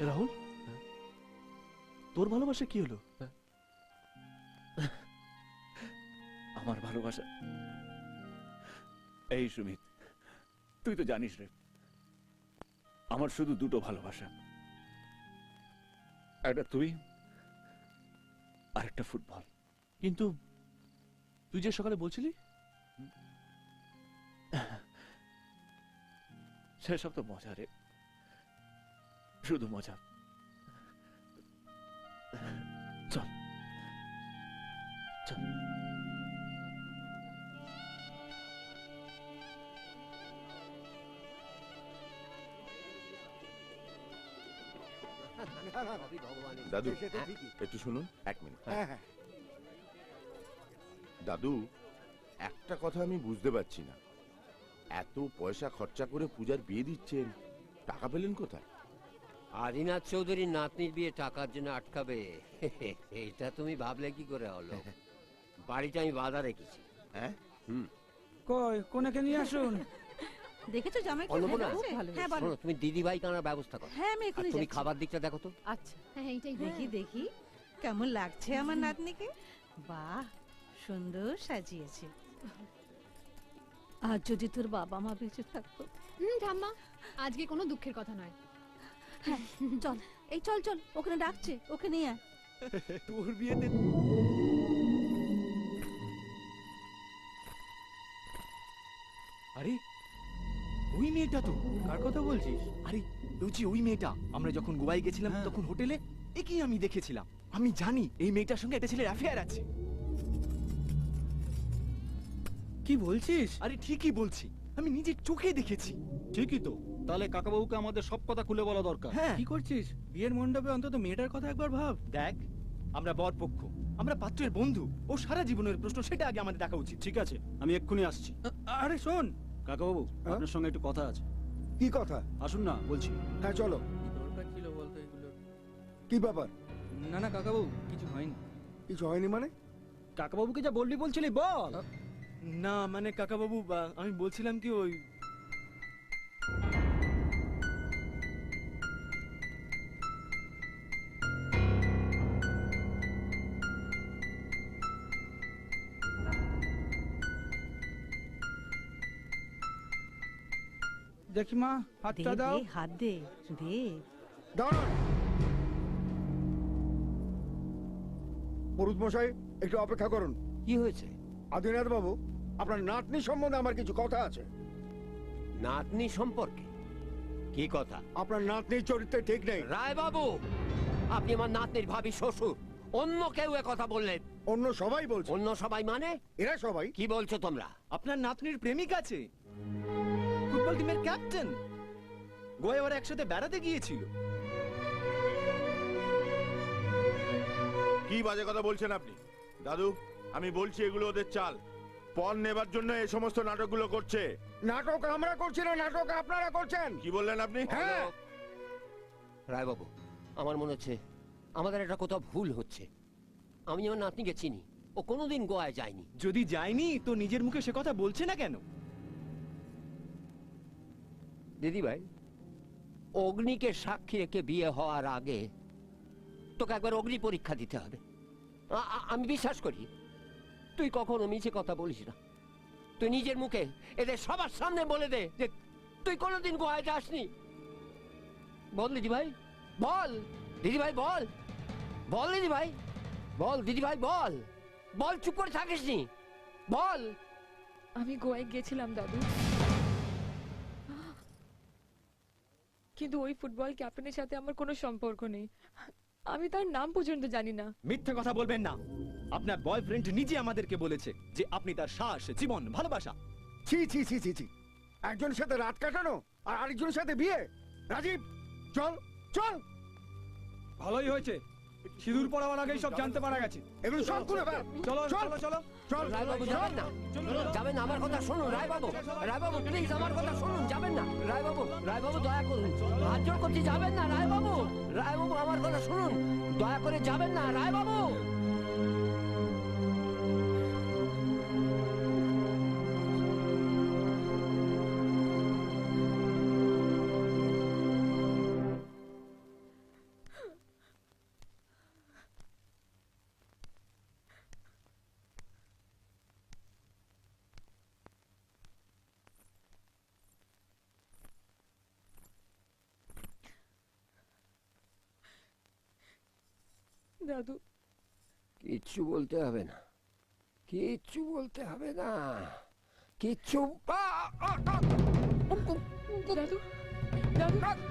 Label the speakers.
Speaker 1: রাহুল? তোর ভালোবাসা কি হলো?
Speaker 2: আমার ভালোবাসা। এই সুমিত তুই তো জানিস রে আমার শুধু দুটো ভালোবাসা। একটা তুই আর একটা ফুটবল।
Speaker 1: কিন্তু তুই যে সকালে বলছিলি?
Speaker 2: সেসব তো মজা রে। শুধু মজা।
Speaker 1: চল। চল।
Speaker 3: দাদু
Speaker 4: ঠিকই।
Speaker 3: একটু শুনুন এক মিনিট।
Speaker 4: হ্যাঁ হ্যাঁ।
Speaker 3: দাদু একটা কথা আমি বুঝতে পারছি না। এত পয়সা খরচা করে পূজার বিয়ে দিচ্ছেন টাকা পেলেন কোথায়?
Speaker 5: আদিনাথ চৌধুরীর নাতনির বিয়ে টাকার জন্য আটকাবে। এটা তুমি ভাবলে কি করে হলো? বাড়িটা আমি বাধা রেখেছি।
Speaker 3: হ্যাঁ?
Speaker 6: কই কোনাকে নিয়ে আসুন?
Speaker 7: দেখেছ জামাই?
Speaker 5: অন্নপূর্ণা?
Speaker 7: হ্যাঁ বলো
Speaker 5: তুমি দিদি ভাই কানার ব্যবস্থা করো।
Speaker 7: হ্যাঁ আমি এখনই
Speaker 5: তুমি খাবার দিকটা দেখো তো।
Speaker 7: আচ্ছা। হ্যাঁ এইটাই দেখি দেখি। কেমন লাগছে আমার নাতনিকে? বাহ সুন্দর সাজিয়েছে। আর যদি তোর বাবা মা বেঁচে থাকতো?
Speaker 8: হুম ঠাম্মা আজকে কোনো দুঃখের কথা নয়।
Speaker 7: হ্যাঁ চল। এই চল চল ওখানে ডাকছে ওকে নিয়ে আয়।
Speaker 1: তোর বিয়েতে
Speaker 9: আরে ওই মেয়েটা তো
Speaker 1: কার কথা বলছিস?
Speaker 9: আরে রুচি ওই মেয়েটা। আমরা যখন গোয়ায় গেছিলাম
Speaker 1: হ্যাঁ।
Speaker 9: তখন হোটেলে একই আমি দেখেছিলাম। আমি জানি এই মেয়েটার সঙ্গে একটা ছেলের অ্যাফেয়ার আছে।
Speaker 6: কি বলছিস?
Speaker 9: আরে ঠিকই বলছি। আমি নিজের চোখে দেখেছি।
Speaker 6: ঠিকই তো। তাহলে কাকাবাবুকে আমাদের সব কথা খুলে বলা দরকার।
Speaker 9: হ্যাঁ।
Speaker 6: কি করছিস? বিয়ের মণ্ডপে অন্তত মেয়েটার কথা একবার ভাব।
Speaker 9: দেখ আমরা বর পক্ষ আমরা পাত্রের বন্ধু। ও সারা জীবনের প্রশ্ন সেটা আগে আমাদের দেখা উচিত।
Speaker 6: ঠিক আছে? আমি এক্ষুনি আসছি। আরে শোন। কাকাবাবু আপনার সঙ্গে একটু কথা আছে।
Speaker 4: কি কথা?
Speaker 6: আসুন না বলছি।
Speaker 4: হ্যাঁ চলো।
Speaker 6: দরকার ছিল বলতো এগুলো
Speaker 4: কি ব্যাপার?
Speaker 6: না না কাকাবাবু কিছু হয়নি।
Speaker 4: কিছু হয়নি মানে?
Speaker 6: কাকাবাবুকে যা বললি বলছিলি বল।
Speaker 9: না মানে কাকাবাবু বা, আমি বলছিলাম কি ওই
Speaker 6: দেখি মা হাতটা দাও।
Speaker 7: হাত দে দে।
Speaker 4: দাঁড়ান। পুরুত মশাই একটু অপেক্ষা করুন।
Speaker 5: কি হয়েছে?
Speaker 4: আদিনাথ বাবু আপনার নাতনি সম্বন্ধে আমার কিছু কথা আছে।
Speaker 5: নাতনি সম্পর্কে? কি কথা?
Speaker 4: আপনার নাতনির চরিত্রে ঠিক নেই।
Speaker 5: রায় বাবু আপনি আমার নাতনির ভাবি শ্বশুর। অন্য কেউ এ কথা বললেন।
Speaker 4: অন্য সবাই বলছে।
Speaker 5: অন্য সবাই মানে?
Speaker 4: এরা সবাই।
Speaker 5: কি বলছো তোমরা?
Speaker 9: আপনার নাতনির প্রেমিক আছে। ফুটবল টিমের ক্যাপ্টেন। গোয়ায় ওরা একসাথে বেড়াতে গিয়েছিল।
Speaker 3: কি বাজে কথা বলছেন আপনি? দাদু আমি বলছি এগুলো ওদের চাল। পণ নেবার জন্য এই সমস্ত নাটকগুলো করছে।
Speaker 4: নাটক আমরা করছি না নাটক আপনারা করছেন।
Speaker 3: কি বললেন আপনি?
Speaker 4: হ্যাঁ।
Speaker 5: রায় বাবু আমার মনে হচ্ছে আমাদের একটা কোথাও ভুল হচ্ছে। আমি আমার নাতনিকে চিনি। ও কোনোদিন গোয়ায় যায়নি।
Speaker 9: যদি যায়নি তো নিজের মুখে সে কথা বলছে না কেন?
Speaker 5: দিদি ভাই অগ্নিকে সাক্ষী রেখে বিয়ে হওয়ার আগে তোকে একবার অগ্নি পরীক্ষা দিতে হবে। আমি বিশ্বাস করি, তুই কখনো মিছে কথা বলিস না। তুই নিজের মুখে এদের সবার সামনে বলে দে যে তুই কোনোদিন গোয়ায় যাসনি। বল দিদি ভাই বল। দিদি ভাই বল। বল দিদি ভাই বল। দিদি ভাই বল। বল, চুপ করে থাকিস নি বল।
Speaker 8: আমি গোয়ায় গেছিলাম, দাদু। কিন্তু ওই ফুটবল ক্যাপ্টেনের সাথে আমার কোনো সম্পর্ক নেই। আমি তার নাম পর্যন্ত জানি না।
Speaker 9: মিথ্যে কথা বলবেন না। আপনার বয়ফ্রেন্ড নিজে আমাদেরকে বলেছে যে আপনি তার শ্বাস জীবন ভালোবাসা।
Speaker 4: ছি ছি ছি ছি ছি। একজনের সাথে রাত কাটানো আর আরেকজনের সাথে বিয়ে। রাজীব চল চল।
Speaker 6: ভালোই হয়েছে। সিঁদুর পড়াবার আগেই সব জানতে পারা গেছে।
Speaker 4: এগুলো সব
Speaker 6: চলো
Speaker 4: চলো।
Speaker 6: চলো চল।
Speaker 5: রায়বাবু যাবেন না? যাবেন না আমার কথা শুনুন রায়বাবু। রায়বাবু প্লিজ আমার কথা শুনুন যাবেন না। রায়বাবু রায়বাবু দয়া করুন। হাজার জোর করছি যাবেন না রায়বাবু? রায়বাবু আমার কথা শুনুন। দয়া করে যাবেন না রায়বাবু?
Speaker 8: দাদু।
Speaker 5: কিচ্ছু বলতে হবে না। কিচ্ছু বলতে হবে না। কিচ্ছু আ, আ, আ!
Speaker 8: দাদু দাদু। দাদু দাদু।